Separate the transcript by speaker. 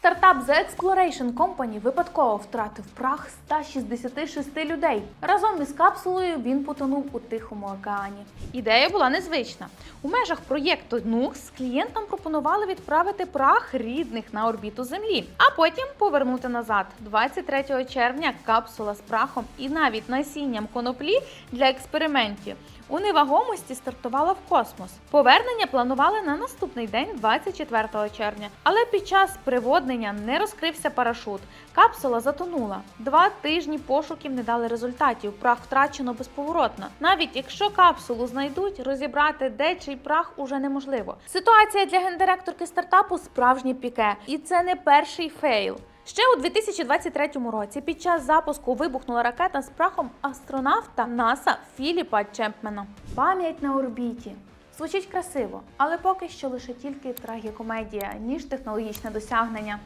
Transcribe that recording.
Speaker 1: Стартап The Exploration Company випадково втратив прах 166 людей. Разом із капсулою він потонув у Тихому океані. Ідея була незвична. У межах проєкту NUX клієнтам пропонували відправити прах рідних на орбіту Землі, а потім повернути назад. 23 червня капсула з прахом і навіть насінням коноплі для експериментів у невагомості стартувала в космос. Повернення планували на наступний день, 24 червня. Але під час приводнення не розкрився парашут. Капсула затонула. Два тижні пошуків не дали результатів. Прах втрачено безповоротно. Навіть якщо капсулу знайдуть, розібрати де чий прах уже неможливо. Ситуація для гендиректорки стартапу справжнє піке, і це не перший фейл. Ще у 2023 році під час запуску вибухнула ракета з прахом астронавта НАСА Філіпа Чемпмена. Пам'ять на орбіті. Звучить красиво, але поки що лише тільки трагікомедія, ніж технологічне досягнення.